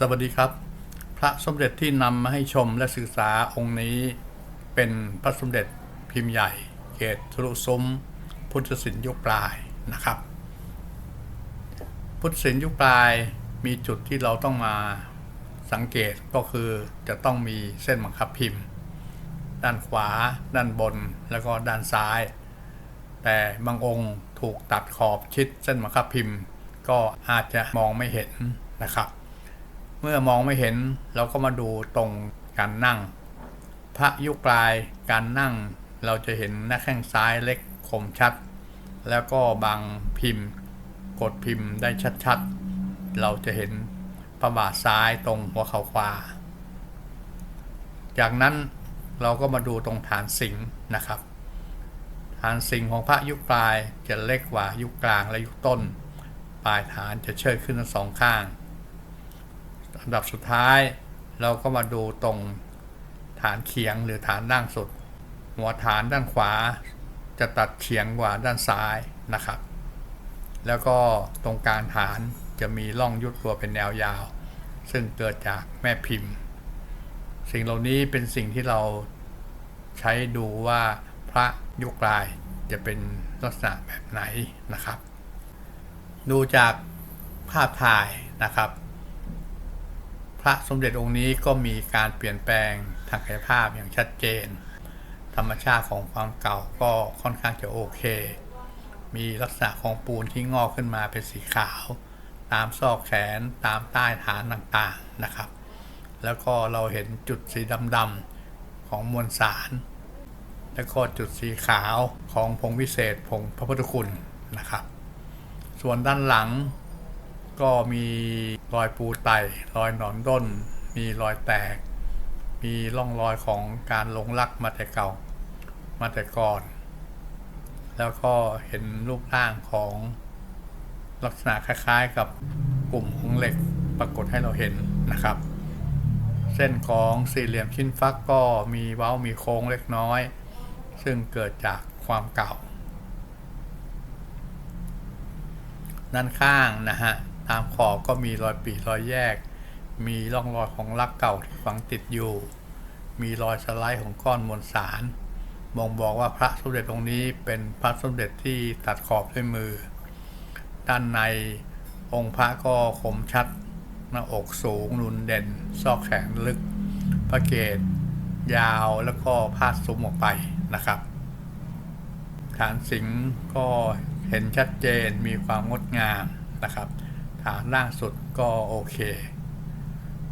สวัสดีครับ พระสมเด็จที่นำมาให้ชมและศึกษาองค์นี้เป็นพระสมเด็จพิมพ์ใหญ่เกตทรุซุ้มพุทธศิลป์ยุคปลายนะครับ พุทธศิลป์ยุคปลายมีจุดที่เราต้องมาสังเกตก็คือจะต้องมีเส้นบังคับพิมพ์ ด้านขวา ด้านบนแล้วก็ด้านซ้าย แต่บางองค์ถูกตัดขอบชิดเส้นบังคับพิมพ์ ก็อาจจะมองไม่เห็นนะครับ เมื่อมองไม่เห็นเราก็มาดูตรงการนั่ง พระยุคปลายการนั่ง เราจะเห็นหน้าแข้งซ้ายเล็กคมชัด แล้วก็บางพิมพ์ กดพิมพ์ได้ชัดๆ เราจะเห็นประบาทซ้ายตรงหัวเข่าขวา จากนั้นเราก็มาดูตรงฐานสิงนะครับ ฐานสิงของพระยุคปลายจะเล็กกว่ายุคกลางและยุคต้น ปลายฐานจะเชิดขึ้นทั้งสองข้าง อันดับสุดท้าย เราก็มาดูตรงฐานเคียงหรือฐานล่างสุด หัวฐานด้านขวา จะตัดเฉียงกว่าด้านซ้ายนะครับ แล้วก็ตรงกลางฐานจะมีร่องยุดตัวเป็นแนวยาว ซึ่งเกิดจากแม่พิมพ์ สิ่งเหล่านี้เป็นสิ่งที่เราใช้ดูว่าพระยุคลายจะเป็นลักษณะแบบไหนนะครับ ดูจากภาพถ่ายนะครับ ระสมเด็จองค์นี้ก็มีการเปลี่ยนแปลงทางกายภาพอย่างชัดเจน ธรรมชาติของความเก่าก็ค่อนข้างจะโอเค มีลักษณะของปูนที่งอกขึ้นมาเป็นสีขาว ตามซอกแขนตามใต้ฐานต่างๆนะครับ แล้วก็เราเห็นจุดสีดำๆของมวลสาร แล้วก็จุดสีขาวของผงวิเศษผงพระพุทธคุณนะครับ ส่วนด้านหลัง ก็มีรอยปูไตรอยหนอนด้น มีรอยแตก มีร่องรอยของการหลงลักมาแต่เก่า มาแต่ก่อน แล้วก็เห็นรูปร่างของลักษณะคล้ายๆกับกลุ่มของเหล็กปรากฏให้เราเห็นนะครับ เส้นของสี่เหลี่ยมชิ้นฟักก็มีเว้ามีโค้งเล็กน้อย ซึ่งเกิดจากความเก่า ด้านข้างนะฮะ ตามขอบก็มีรอยปีรอยแยก มีร่องรอยของลักเก่าที่ฝังติดอยู่ มีรอยสไลด์ของก้อนมวลสารบ่งบอกว่าพระสมเด็จองค์นี้เป็นพระสมเด็จที่ตัดขอบด้วยมือ ด้านในองค์พระก็คมชัดหน้าอกสูงนุนเด่น ซอกแขนลึก พระเกศยาวแล้วก็พาดซุ้มออกไปนะครับ ฐานสิงห์ก็เห็นชัดเจนมีความงดงามนะครับ ฐานล่างสุดก็โอเค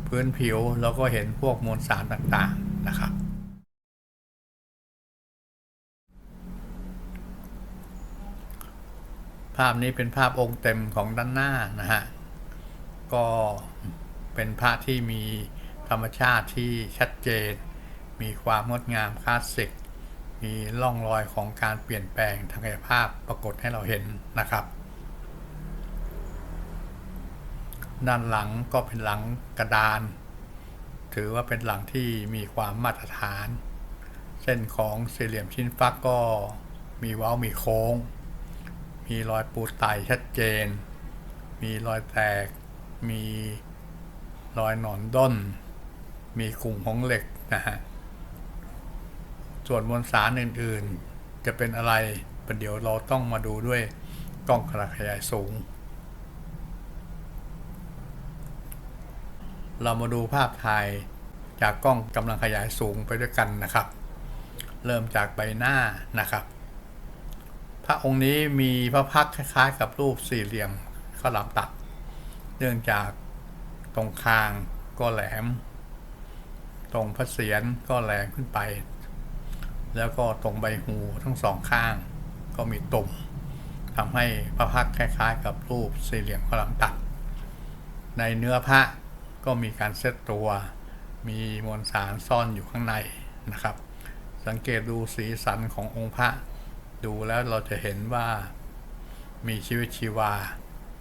พื้นผิวเราก็เห็นพวกมวลสารต่างๆนะครับ ภาพนี้เป็นภาพองค์เต็มของด้านหน้านะฮะ ก็เป็นพระที่มีธรรมชาติที่ชัดเจน มีความงดงามคลาสสิก มีร่องรอยของการเปลี่ยนแปลงทางกายภาพปรากฏให้เราเห็นนะครับ ด้านหลังก็เป็นหลังกระดาน ถือว่าเป็นหลังที่มีความมาตรฐาน เส้นของสี่เหลี่ยมชิ้นฟักก็มีเว้ามีโค้ง มีรอยปูไตชัดเจน มีรอยแตก มีรอยหนอนด้น มีกลุ่มของเหล็กนะฮะ ส่วนมวลสารอื่นๆ จะเป็นอะไรประเดี๋ยวเราต้องมาดูด้วยกล้องขนาดขยายสูง เรามาดูภาพถ่ายจากกล้องกำลังขยายสูงไปด้วยกันนะครับ เริ่มจากใบหน้านะครับ พระองค์นี้มีพระพักคล้ายๆ กับรูปสี่เหลี่ยมข้าวหลามตัด เนื่องจากตรงคางก็แหลม ตรงพระเศียรก็แหลมขึ้นไป แล้วก็ตรงใบหูทั้งสองข้างก็มีตุ่มทำให้พระพักคล้ายๆ กับรูปสี่เหลี่ยมข้าวหลามตัด ในเนื้อพระ ก็มีการเซตตัว มีมวลสารซ่อนอยู่ข้างในนะครับ สังเกตดูสีสันขององค์พระ ดูแล้วเราจะเห็นว่ามีชีวิตชีวา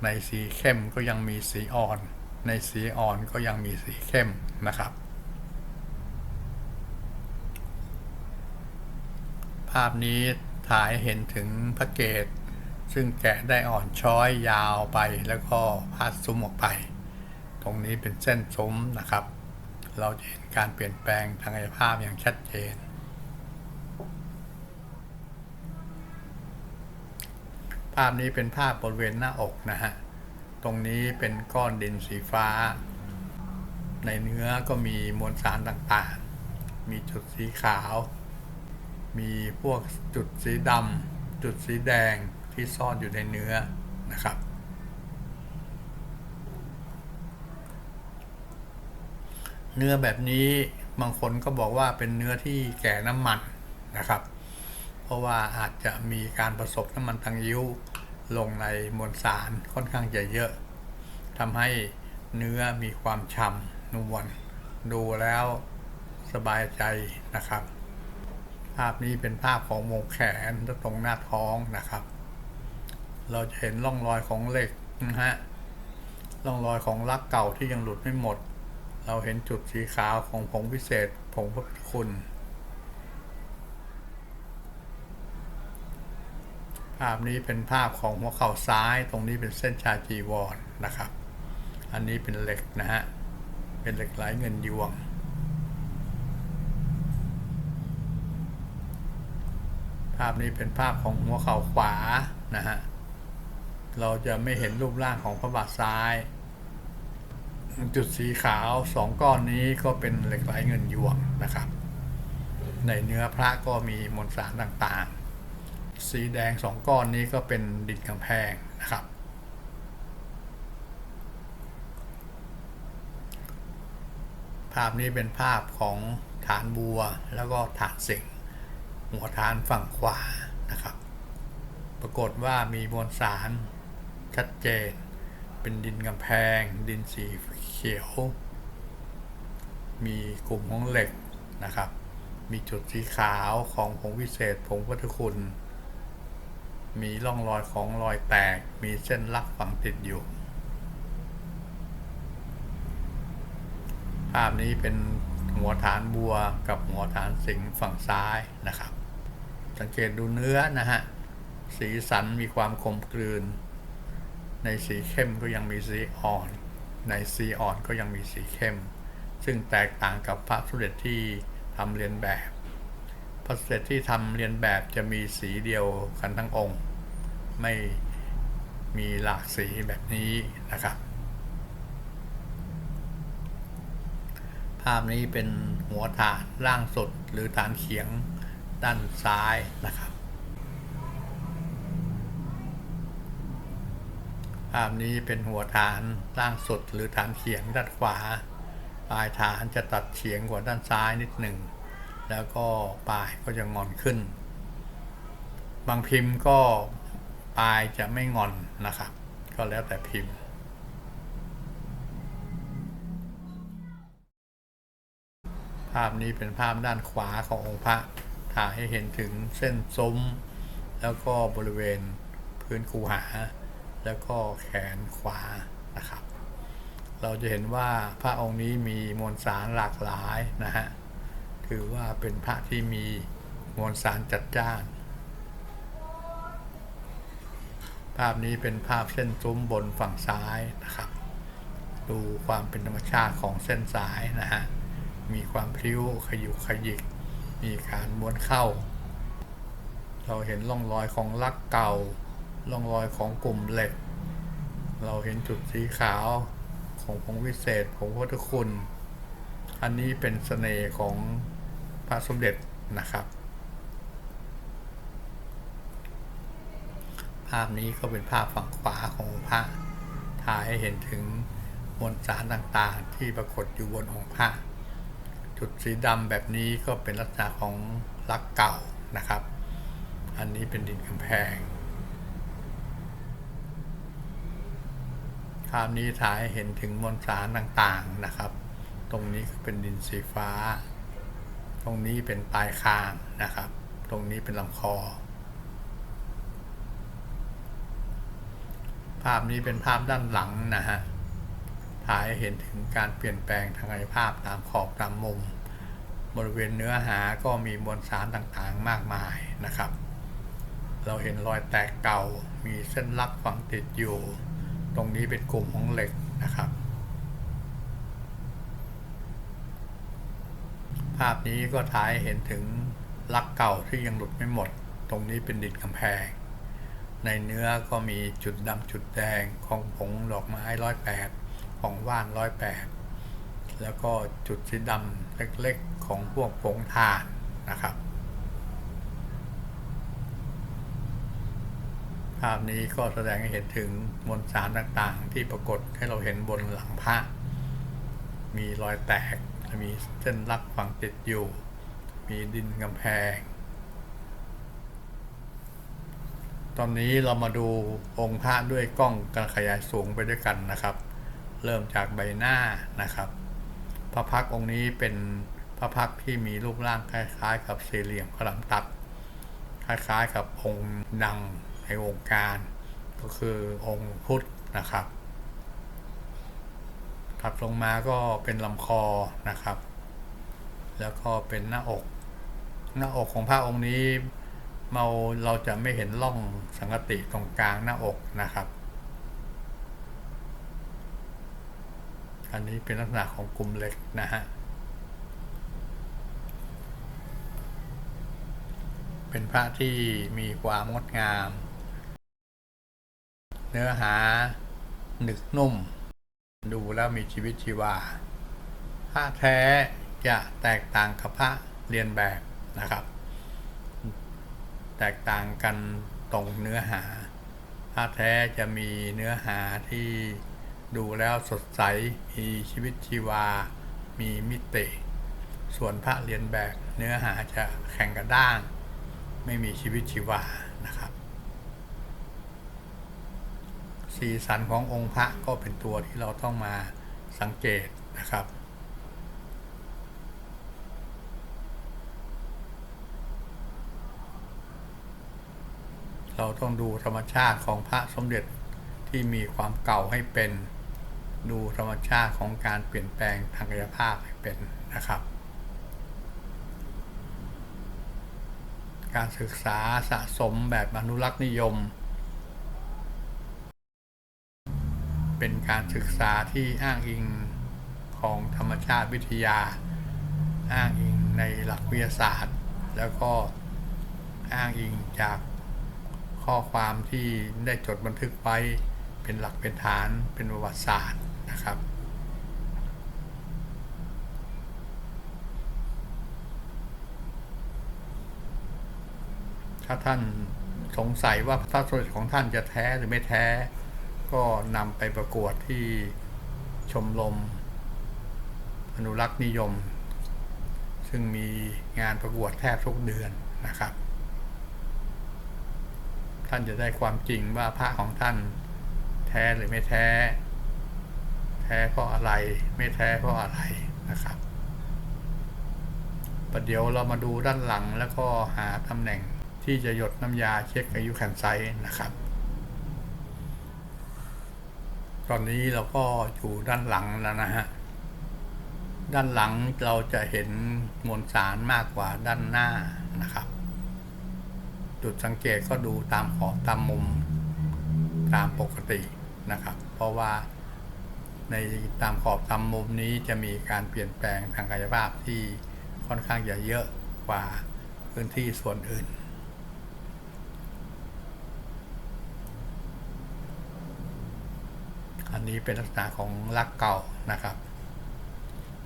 ในสีเข้มก็ยังมีสีอ่อน ในสีอ่อนก็ยังมีสีเข้มนะครับ ภาพนี้ถ่ายเห็นถึงพระเกศซึ่งแกะได้อ่อนช้อยยาวไปแล้วก็พาดซุ้มออกไป ตรงนี้เป็นเส้นซุ้มนะครับ เราจะเห็นการเปลี่ยนแปลงทางกายภาพอย่างชัดเจน ภาพนี้เป็นภาพบริเวณหน้าอกนะฮะ ตรงนี้เป็นก้อนดินสีฟ้า ในเนื้อก็มีมวลสารต่างๆ มีจุดสีขาว มีพวกจุดสีดำจุดสีแดงที่ซ่อนอยู่ในเนื้อนะครับ เนื้อแบบนี้บางคนก็บอกว่าเป็นเนื้อที่แก่น้ำมันนะครับ เพราะว่าอาจจะมีการผสมน้ำมันตังยิ้วลงในมวลสารค่อนข้างจะเยอะทำให้เนื้อมีความฉ่ำนวลดูแล้วสบายใจนะครับ ภาพนี้เป็นภาพของวงแขนและตรงหน้าท้องนะครับ เราจะเห็นร่องรอยของเหล็กนะฮะร่องรอยของลักเก่าที่ยังหลุดไม่หมด เราเห็นจุดสีขาวของผงพิเศษผงพุทธคุณ ภาพนี้เป็นภาพของหัวเข่าซ้ายตรงนี้เป็นเส้นชาจีวรนนะครับ อันนี้เป็นเหล็กนะฮะ เป็นเหล็กไหลเงินยวงภาพนี้เป็นภาพของหัวเข่าขวานะฮะ เราจะไม่เห็นรูปร่างของพระบาทซ้าย จุดสีขาวสองก้อนนี้ก็เป็นเหล็กไหลเงินยวงนะครับ ในเนื้อพระก็มีมวลสารต่างๆ สีแดงสองก้อนนี้ก็เป็นดินกำแพงนะครับ ภาพนี้เป็นภาพของฐานบัวแล้วก็ฐานสิงห์หัวฐานฝั่งขวานะครับ ปรากฏว่ามีมวลสารชัดเจน เป็นดินกำแพง ดินสีเขียว มีกลุ่มของเหล็กนะครับ มีจุดสีขาวของผงวิเศษผงวัตถุคุณ มีร่องรอยของรอยแตก มีเส้นลักฝังติดอยู่ ภาพนี้เป็นหัวฐานบัวกับหัวฐานสิงฝั่งซ้ายนะครับ สังเกตดูเนื้อนะฮะ สีสันมีความคมกลืน ในสีเข้มก็ยังมีสีอ่อน ในสีอ่อนก็ยังมีสีเข้ม ซึ่งแตกต่างกับพระสมเด็จที่ทำเรียนแบบ พระสมเด็จที่ทำเรียนแบบจะมีสีเดียวกันทั้งองค์ ไม่มีหลากสีแบบนี้นะครับ ภาพนี้เป็นหัวฐานล่างสุดหรือฐานเขียงด้านซ้ายนะครับ ภาพนี้เป็นหัวฐานล่างสุดหรือฐานเขียงด้านขวา ปลายฐานจะตัดเฉียงกว่าด้านซ้ายนิดหนึ่ง แล้วก็ปลายก็จะงอนขึ้น บางพิมพ์ก็ปลายจะไม่งอนนะครับ ก็แล้วแต่พิมพ์ภาพนี้เป็นภาพด้านขวาขององค์พระ ถ่ายให้เห็นถึงเส้นซุ้ม แล้วก็บริเวณพื้นคูหา แล้วก็แขนขวานะครับ เราจะเห็นว่าพระองค์นี้มีมวลสารหลากหลายนะฮะถือว่าเป็นพระที่มีมวลสารจัดจ้าน ภาพนี้เป็นภาพเส้นซุ้มบนฝั่งซ้ายนะครับ ดูความเป็นธรรมชาติของเส้นสายนะฮะมีความพลิ้วขยุกขยิก มีการม้วนเข้า เราเห็นร่องรอยของลักเก่า ร่องรอยของกลุ่มเหล็ก เราเห็นจุดสีขาวของผงวิเศษผงพุทธคุณ อันนี้เป็นเสน่ห์ของพระสมเด็จนะครับ ภาพนี้ก็เป็นภาพฝั่งขวาของพระถ่ายให้เห็นถึงมวลสารต่างๆ ที่ปรากฏอยู่บนองค์พระจุดสีดำแบบนี้ก็เป็นลักษณะของลักเก่านะครับ อันนี้เป็นดินกำแพงาพนี้ถ่ายเห็นถึงมวลสารต่างๆนะครับ ตรงนี้เป็นดินสีฟ้า ตรงนี้เป็นปลายคางนะครับ ตรงนี้เป็นลำคอ ภาพนี้เป็นภาพด้านหลังนะฮะถ่ายเห็นถึงการเปลี่ยนแปลงทางกายภาพตามขอบตามมุม บริเวณเนื้อหาก็มีมวลสารต่างๆมากมายนะครับ เราเห็นรอยแตกเก่ามีเส้นลักฝังติดอยู่ ตรงนี้เป็นกลุ่มของเหล็กนะครับ ภาพนี้ก็ถ่ายเห็นถึงลักเก่าที่ยังหลุดไม่หมด ตรงนี้เป็นดินกำแพง ในเนื้อก็มีจุดดำจุดแดงของผงดอกไม้ร้อยแปดของว่านร้อยแปดแล้วก็จุดสีดำเล็กๆของพวกผงทานนะครับาพนี้ก็แสดงให้เห็นถึงมวลสารต่างๆ ที่ปรากฏให้เราเห็นบนหลังพระมีรอยแตก มีเส้นลักฝังติดอยู่ มีดินกำแพง ตอนนี้เรามาดูองค์พระด้วยกล้องการขยายสูงไปด้วยกันนะครับ เริ่มจากใบหน้านะครับ พระพักองค์นี้เป็นพระพักที่มีรูปร่างคล้ายๆ กับสี่เหลี่ยมขลังตัด คล้ายๆ กับองค์ดัง ในวงค์การ ก็คือองค์พุทธนะครับถัดลงมาก็เป็นลำคอนะครับ แล้วก็เป็นหน้าอก หน้าอกของพระองค์นี้เราเราจะไม่เห็นร่องสังกติตรงกลางหน้าอกนะครับ อันนี้เป็นลักษณะของกลุ่มเล็กนะฮะ เป็นพระที่มีความงดงาม เนื้อหาหนึกนุ่ม ดูแล้วมีชีวิตชีวาพระแท้จะแตกต่างกับพระเรียนแบบนะครับ แตกต่างกันตรงเนื้อหาพระแท้จะมีเนื้อหาที่ดูแล้วสดใส มีชีวิตชีวา มีมิติ ส่วนพระเรียนแบบเนื้อหาจะแข็งกระด้าง ไม่มีชีวิตชีวานะครับ สีสันขององค์พระก็เป็นตัวที่เราต้องมาสังเกตนะครับเราต้องดูธรรมชาติของพระสมเด็จที่มีความเก่าให้เป็น ดูธรรมชาติของการเปลี่ยนแปลงทางกายภาพให้เป็นนะครับ การศึกษาสะสมแบบอนุรักษ์นิยม เป็นการศึกษาที่อ้างอิงของธรรมชาติวิทยา อ้างอิงในหลักวิทยาศาสตร์ แล้วก็อ้างอิงจากข้อความที่ได้จดบันทึกไว้เป็นหลักเป็นฐานเป็นประวัติศาสตร์นะครับ ถ้าท่านสงสัยว่าพระสมเด็จของท่านจะแท้หรือไม่แท้ ก็นำไปประกวดที่ชมรมอนุรักษ์นิยม ซึ่งมีงานประกวดแทบทุกเดือนนะครับ ท่านจะได้ความจริงว่าพระของท่านแท้หรือไม่แท้ แท้เพราะอะไรไม่แท้เพราะอะไรนะครับประเดี๋ยวเรามาดูด้านหลังแล้วก็หาตำแหน่งที่จะหยดน้ำยาเช็คอายุขันไซนะครับ ตอนนี้เราก็อยู่ด้านหลังแล้วนะฮะ ด้านหลังเราจะเห็นมวลสารมากกว่าด้านหน้านะครับ จุดสังเกตก็ดูตามขอบตามมุมตามปกตินะครับ เพราะว่าในตามขอบตามมุมนี้จะมีการเปลี่ยนแปลงทางกายภาพที่ค่อนข้างจะเยอะกว่าพื้นที่ส่วนอื่น อันนี้เป็นลักษณะของลักเก่านะครับ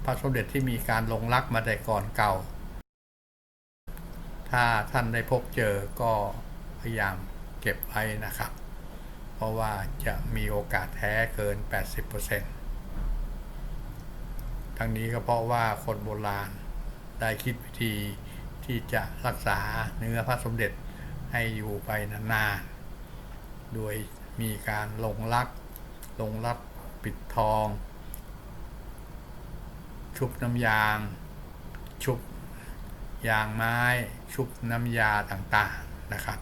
พระสมเด็จที่มีการลงลักมาแต่ก่อนเก่า ถ้าท่านได้พบเจอก็พยายามเก็บไว้นะครับ เพราะว่าจะมีโอกาสแท้เกิน 80%ทั้งนี้ก็เพราะว่าคนโบราณได้คิดวิธีที่จะรักษาเนื้อพระสมเด็จให้อยู่ไปนานๆ โดยมีการลงลัก ลงรัดปิดทอง ชุบน้ำยาง ชุบยางไม้ ชุบน้ำยาต่างๆนะครับ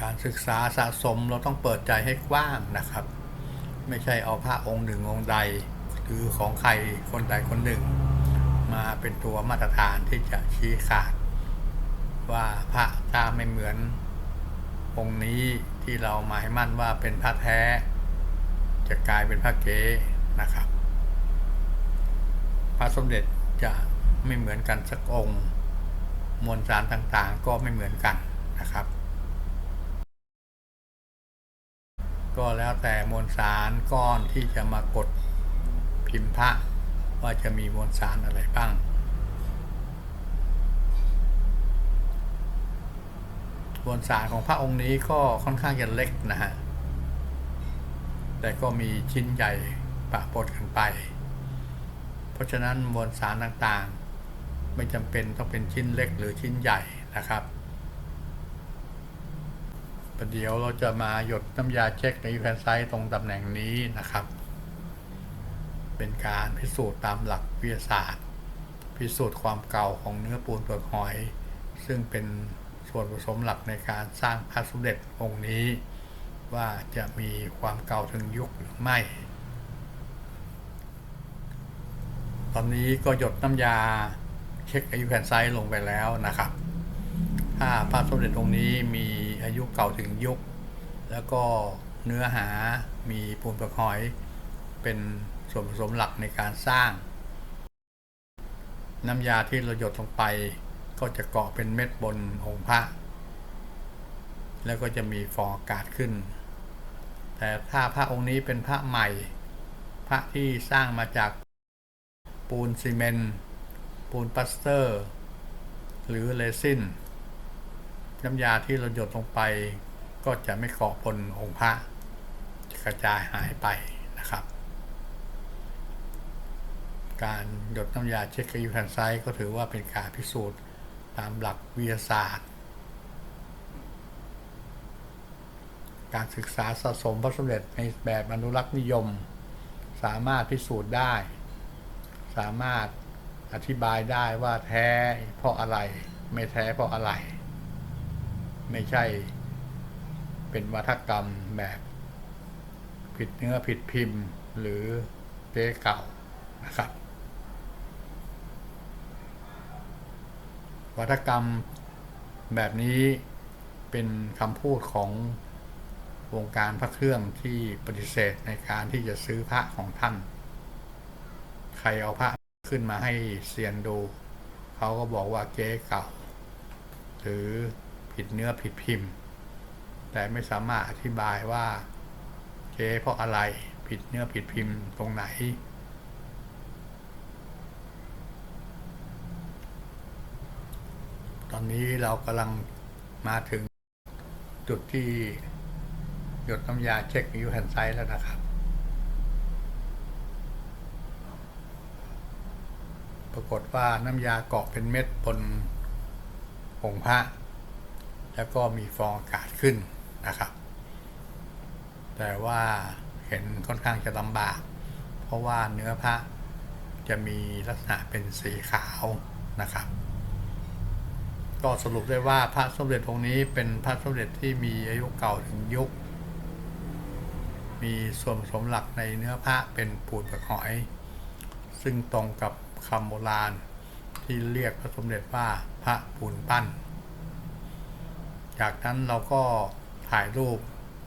การศึกษาสะสมเราต้องเปิดใจให้กว้างนะครับ ไม่ใช่เอาพระองค์หนึ่งองค์ใด หรือของใครคนใดคนหนึ่ง มาเป็นตัวมาตรฐานที่จะชี้ขาด ว่าพระ ถ้าไม่เหมือนองค์นี้ที่เราหมายมั่นว่าเป็นพระแท้ จะกลายเป็นพระเก๊นะครับ พระสมเด็จจะไม่เหมือนกันสักองค์มวลสารต่างๆ ก็ไม่เหมือนกันนะครับ ก็แล้วแต่มวลสารก้อนที่จะมากดพิมพ์พระว่าจะมีมวลสารอะไรบ้าง มวลสารของพระองค์นี้ก็ค่อนข้างจะเล็กนะฮะ แต่ก็มีชิ้นใหญ่ปะปนกันไป เพราะฉะนั้นมวลสารต่างๆ ไม่จำเป็นต้องเป็นชิ้นเล็กหรือชิ้นใหญ่นะครับประเดี๋ยวเราจะมาหยดน้ำยาเช็คในแผ่นไซต์ตรงตำแหน่งนี้นะครับ เป็นการพิสูจน์ตามหลักวิทยาศาสตร์ พิสูจน์ความเก่าของเนื้อปูนเปลือกหอย ซึ่งเป็น ส่วนผสมหลักในการสร้างพระสมเด็จองค์นี้ ว่าจะมีความเก่าถึงยุคหรือไม่ ตอนนี้ก็หยดน้ำยาเช็คอายุแผ่นไซต์ลงไปแล้วนะครับ ถ้าพระสมเด็จองค์นี้มีอายุเก่าถึงยุค แล้วก็เนื้อหามีปูนปลือกหอยเป็นส่วนผสมหลักในการสร้าง น้ำยาที่เราหยดลงไป ก็จะเกาะเป็นเม็ดบนองค์พระ แล้วก็จะมีฟองอากาศขึ้น แต่ถ้าพระองค์นี้เป็นพระใหม่ พระที่สร้างมาจากปูนซีเมนต์ปูนปัสเตอร์ หรือเรซินน้ำยาที่เราหยดลงไป ก็จะไม่เกาะบนองค์พระจะกระจายหายไปนะครับ การหยดน้ำยาเช็คอายุแผ่นไซต์ก็ถือว่าเป็นการพิสูจน์ ตามหลักวิทยาศาสตร์ การศึกษาสะสมพระสมเด็จในแบบอนุรักษ์นิยม สามารถพิสูจน์ได้ สามารถอธิบายได้ว่าแท้เพราะอะไร ไม่แท้เพราะอะไร ไม่ใช่เป็นวัฒกรรมแบบผิดเนื้อผิดพิมพ์หรือเก๊เก่านะครับ วัฒกรรมแบบนี้เป็นคำพูดของวงการพระเครื่องที่ปฏิเสธในการที่จะซื้อพระของท่าน ใครเอาพระขึ้นมาให้เซียนดู เขาก็บอกว่าเก๊เก่า หรือผิดเนื้อผิดพิมพ์ แต่ไม่สามารถอธิบายว่าเก๊เพราะอะไรผิดเนื้อผิดพิมพ์ตรงไหน อนนี้เรากำลังมาถึงจุดที่หยดน้ำยาเช็คอายุแผ่นไซต์แล้วนะครับ ปรากฏว่าน้ำยาเกาะเป็นเม็ดบนองพระแล้วก็มีฟองอากาศขึ้นนะครับ แต่ว่าเห็นค่อนข้างจะลำบาก เพราะว่าเนื้อพระจะมีลักษณะเป็นสีขาวนะครับ ก็สรุปได้ว่าพระสมเด็จองค์นี้เป็นพระสมเด็จที่มีอายุเก่าถึงยุค มีส่วนผสมหลักในเนื้อพระเป็นปูนเปลือกหอย ซึ่งตรงกับคำโบราณที่เรียกพระสมเด็จว่าพระปูนปั้น จากนั้นเราก็ถ่ายรูป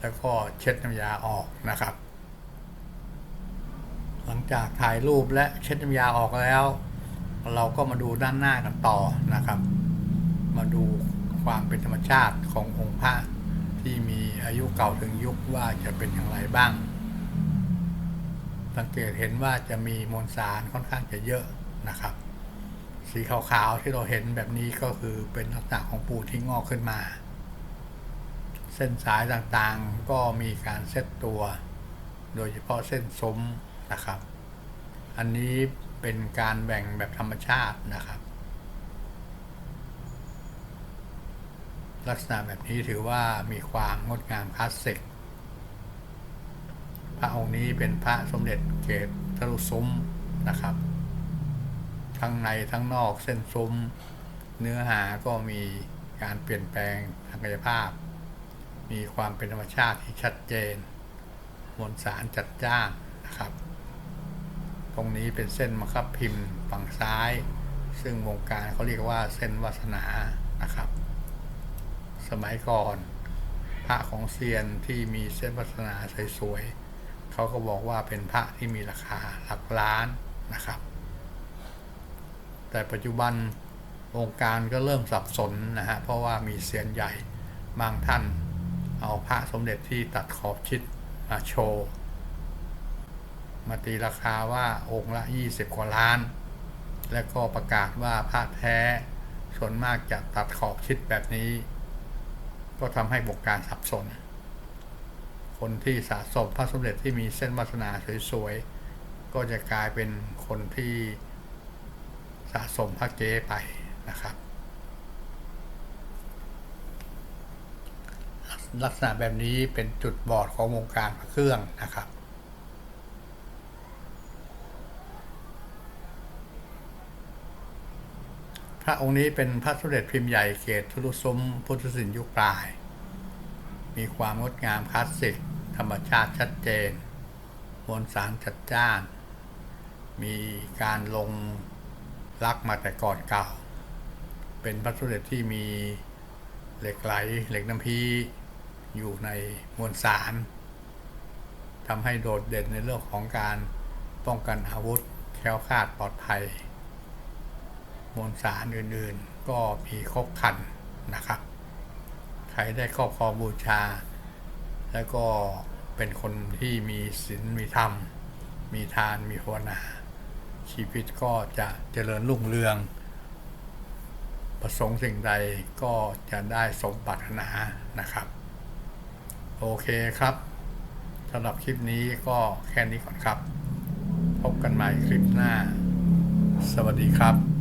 แล้วก็เช็ดน้ำยาออกนะครับ หลังจากถ่ายรูปและเช็ดน้ำยาออกแล้ว เราก็มาดูด้านหน้ากันต่อนะครับ มาดูความเป็นธรรมชาติขององค์พระที่มีอายุเก่าถึงยุคว่าจะเป็นอย่างไรบ้าง สังเกตเห็นว่าจะมีมวลสารค่อนข้างจะเยอะนะครับ สีขาวๆที่เราเห็นแบบนี้ก็คือเป็นลักษณะของปูที่งอกขึ้นมา เส้นสายต่างๆก็มีการเซตตัว โดยเฉพาะเส้นซุ้มนะครับ อันนี้เป็นการแบ่งแบบธรรมชาตินะครับ ลักษณะแบบนี้ถือว่ามีความงดงามคลาสสิก พระองค์นี้เป็นพระสมเด็จเกตทะลุซุ้มนะครับ ทั้งในทั้งนอกเส้นซุ้ม เนื้อหาก็มีการเปลี่ยนแปลงทางกายภาพ มีความเป็นธรรมชาติที่ชัดเจน มวลสารจัดจ้านนะครับ ตรงนี้เป็นเส้นมะครับพิมพ์ฝั่งซ้าย ซึ่งวงการเขาเรียกว่าเส้นวาสนานะครับ สมัยก่อน พระของเซียนที่มีเส้นวาสนาสวยๆเขาก็บอกว่าเป็นพระที่มีราคาหลักล้านนะครับ แต่ปัจจุบันวงการก็เริ่มสับสนนะฮะเพราะว่ามีเซียนใหญ่บางท่านเอาพระสมเด็จที่ตัดขอบชิดมาโชว์มาตีราคาว่าองค์ละ 20 กว่าล้าน และก็ประกาศว่าพระแท้ส่วนมากจะตัดขอบชิดแบบนี้ ก็ทำให้วงการสับสน คนที่สะสมพระสมเด็จที่มีเส้นวาสนาสวยๆ ก็จะกลายเป็นคนที่สะสมพระเก๊ไปนะครับ ลักษณะแบบนี้เป็นจุดบอดของวงการพระเครื่องนะครับ ระองค์นี้เป็นพระสมเด็จพิมพ์ใหญ่เกตทุลุซุ้มพุทธศิลป์ยุคปลาย มีความงดงามคลาสสิก ธรรมชาติชัดเจน มวลสารจัดจ้าน มีการลงลักมาแต่ก่อนเก่า เป็นพระสมเด็จที่มีเหล็กไหลเหล็กน้ำพีอยู่ในมวลสารทำให้โดดเด่นในเรื่องของการป้องกันอาวุธแคล้วคลาดปลอดภัย มวลสารอื่นๆ ก็มีครบคันนะครับ ใครได้ครอบครองบูชา แล้วก็เป็นคนที่มีศีลมีธรรม มีทานมีภาวนา ชีวิตก็จะเจริญรุ่งเรือง ประสงค์สิ่งใดก็จะได้สมปรารถนานะครับ โอเคครับสำหรับคลิปนี้ก็แค่นี้ก่อนครับ พบกันใหม่คลิปหน้า สวัสดีครับ